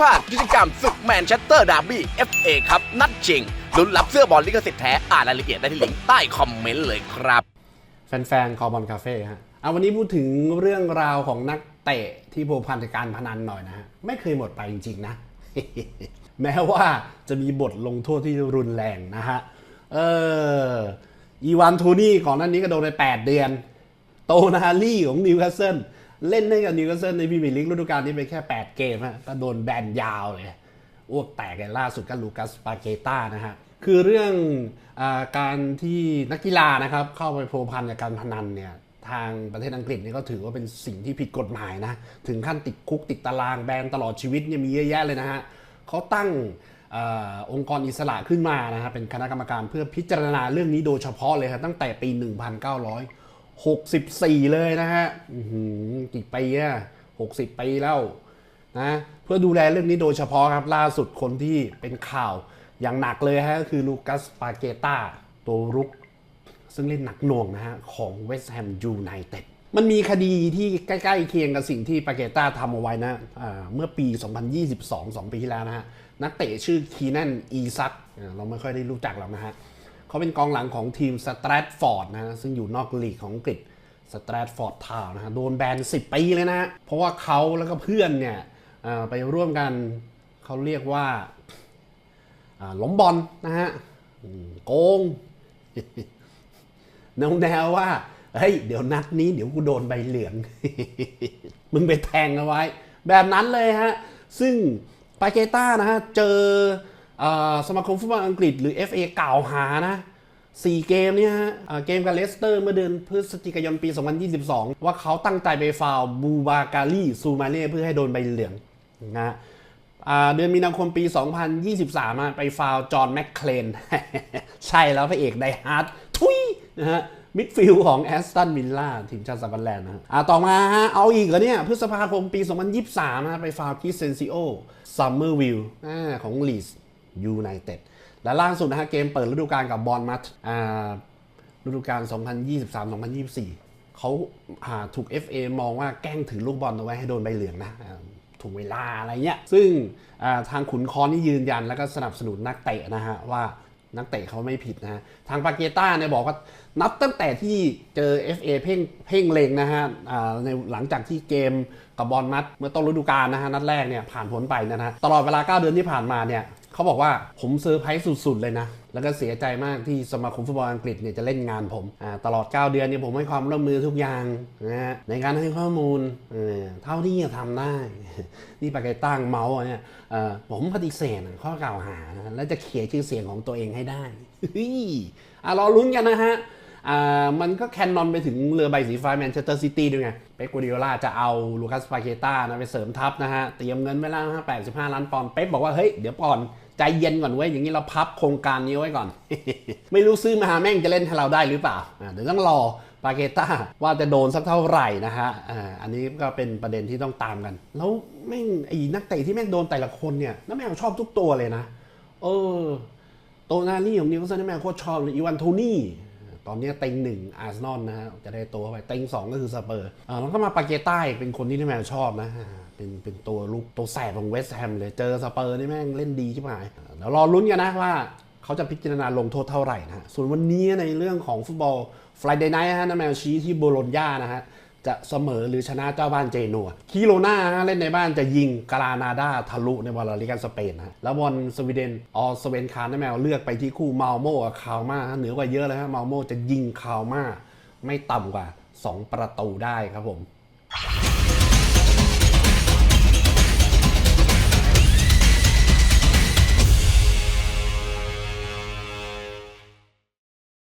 พลาดกิจกรรมศึกแมนเชสเตอร์ดาร์บี้ FA ครับนัดชิงลุ้นรับเสื้อบอลลิขสิทธิ์แท้อ่านรายละเอียดได้ที่ลิงก์ใต้คอมเมนต์เลยครับ แฟนๆคอบอลคาเฟ่ฮะเอาวันนี้พูดถึงเรื่องราวของนักเตะที่พัวพันกับการพนันหน่อยนะฮะไม่เคยหมดไปจริงๆนะ แม้ว่าจะมีบทลงโทษที่รุนแรงนะฮะเอออีวานทูนี่ก่อนหน้านี้ก็โดนไป 8 เดือน โตนาลี่ของนิวคาสเซิล เล่นให้กับนิวคาสเซิลในพรีเมียร์ลีกฤดูกาลนี้ไปแค่ 8 เกมฮะก็โดนแบนยาวเลยอ้วกแตกกันล่าสุดก็ลูกัสปาเกต้านะฮะคือเรื่องอการที่นักกีฬานะครับเข้าไปโพพันกับการพนันเนี่ยทางประเทศอังกฤษนี่ก็ถือว่าเป็นสิ่งที่ผิดกฎหมายนะ ถึงขั้นติดคุกติดตารางแบนตลอดชีวิตเนี่ยมีเยอะแยะเลยนะฮะเขาตั้งอองค์กรอิสระขึ้นมานะฮะเป็นคณะกรรมการเพื่อพิจารณาเรื่องนี้โดยเฉพาะเลยครับตั้งแต่ปี 1900 64 เลยนะฮะอื้อหือกี่ปีอะ60 ปีแล้วนะเพื่อดูแลเรื่องนี้โดยเฉพาะครับล่าสุดคนที่เป็นข่าวอย่างหนักเลยฮะก็คือลูกัสปาเกตาตัวรุก ซึ่งเล่นหนักหน่วงนะฮะของเวสต์แฮมยูไนเต็ดมันมีคดีที่ใกล้ๆเคียงกับสิ่งที่ปาเกตาทำเอาไว้นะอ่าเมื่อปี 2022 2 ปีที่แล้วนะฮะนักเตะชื่อคีแนนอีซักเราไม่ค่อยได้รู้จักหรอกนะฮะ เขาเป็นกองหลังของทีมสแตรทฟอร์ดนะซึ่งอยู่นอกลีกของอังกฤษสแตรทฟอร์ดทาวนะฮะโดนแบน 10 ปีเลยนะเพราะว่าเขาแล้วก็เพื่อนเนี่ยไปร่วมกันเขาเรียกว่าล้มบอลนะฮะโกงแนวแนวว่าเฮ้ยเดี๋ยวนัดนี้เดี๋ยวกูโดนใบเหลือง มึงไปแทงเอาไว้ แบบนั้นเลยฮะ ซึ่งปาเกต้านะฮะ เจอ สมาคมฟุตบอลอังกฤษหรือ FA กล่าวหานะ4เกมเนี่ยฮะเกมกับเลสเตอร์เมื่อเดือนพฤศจิกายนปี 2022 ว่าเขาตั้งใจไปฟาวบูบาการีซูมาเล่เพื่อให้โดนใบเหลืองนะฮะเดือนมีนาคมปี 2023อะไปฟาวจอห์นแมคเคลน ใช่แล้วพระเอกไดฮาร์ดทุยนะฮะมิดฟิลด์ของแอสตันวิลล่าทีมชาติสกอตแลนด์นะฮะอ่าต่อมาฮะเอาอีกเหรอเนี่ย พฤษภาคมปี 2023นะไปฟาวล์คิเซนซิโอซัมเมอร์วิลของลีส ยูไนเต็ดและล่าสุดนะฮะเกมเปิดฤดูกาลกับบอลมัตฤดูกาล 2023-2024 เขาอ่าถูก FA มองว่าแกล้งถือลูกบอลเอาไว้ให้โดนใบเหลืองนะถูกเวลาอะไรเงี้ย ซึ่งทางขุนคอนนี่ยืนยันแล้วก็สนับสนุนนักเตะนะฮะว่านักเตะเขาไม่ผิดนะฮะ ทางปาเกต้าเนี่ยบอกว่านับตั้งแต่ที่เจอ FA เพ่งเพ่งเลงนะฮะในหลังจากที่เกมกับบอลมัดเมื่อต้นฤดูกาลนะฮะนัดแรกเนี่ยผ่านพ้นไปนะฮะตลอดเวลา 9 เดือนที่ผ่านมาเนี่ย เขาบอกว่าผมเซอร์ไพรส์สุดๆเลยนะ แล้วก็เสียใจมากที่สมาคมฟุตบอลอังกฤษเนี่ยจะเล่นงานผมอ่าตลอด 9 เดือนเนี่ยผมให้ความร่วมมือทุกอย่างนะฮะในการให้ข้อมูลเออเท่าที่จะทำได้นี่ปากไกตั้งเมาส์อะเนี่ยอ่อผมปฏิเสธข้อกล่าวหา แล้วจะเขียนชื่อเสียงของตัวเองให้ได้เฮ้ยอะรอลุ้นกันนะฮะอ่ามันก็แคนนอนไปถึงเรือใบสีฟ้าแมนเชสเตอร์ซิตี้ด้วยไง เป๊กกัวดิโอลาจะเอาลูคัสปาเกต้านะไปเสริมทัพนะฮะ เตรียมเงินไว้แล้ว85 ล้านปอนด์ เป๊ปบอกว่า เฮ้ย เดี๋ยวก่อน ใจเย็นก่อนเว้ยอย่างนี้เราพับโครงการนี้ไว้ก่อน ไม่รู้ซื้อมาแม่งจะเล่นให้เราได้หรือเปล่าอ่าเดี๋ยวต้องรอปาเกต้าว่าจะโดนสักเท่าไหร่นะฮะอ่าอันนี้ก็เป็นประเด็นที่ต้องตามกัน แล้วแม่งไอ้นักเตะที่แม่งโดนแต่ละคนเนี่ยน้าแมวชอบทุกตัวเลยนะ เออ โตนาลี่ของนิวคาสเซิลแม่งโคตรชอบเลยอีวานโทนี่ อนนี้เต็งหนึ่งอาร์เซนอลนะฮะจะได้ตัวเข้าไปเต็งสองก็คือสเปอร์อ่าแล้วก็มาปาเกต้าอีกเป็นคนที่ที่แมวชอบนะเป็นเป็นตัวลูกตัวแสบของเวสต์แฮมเลยเจอสเปอร์นี่แม่งเล่นดีใช่ไหมเดี๋ยวรอลุ้นกันนะว่าเขาจะพิจารณาลงโทษเท่าไหร่นะฮะส่วนวันนี้ในเรื่องของฟุตบอลฟลายเดย์ไนท์ฮะน้าแมวชี้ที่โบโลญญานะฮะ จะเสมอหรือชนะเจ้าบ้านเจนัวคิโรนาเล่นในบ้านจะยิงกรานาดาทะลุในบอลลาลิกาสเปนนะฮะแล้วบอลสวีเดนออสเวนคาร์นแมวเลือกไปที่คู่เมาโมกับคาวมาเหนือกว่าเยอะเลยฮะเมาโมจะยิงคาวมาไม่ต่ำกว่า 2 ประตูได้ครับผม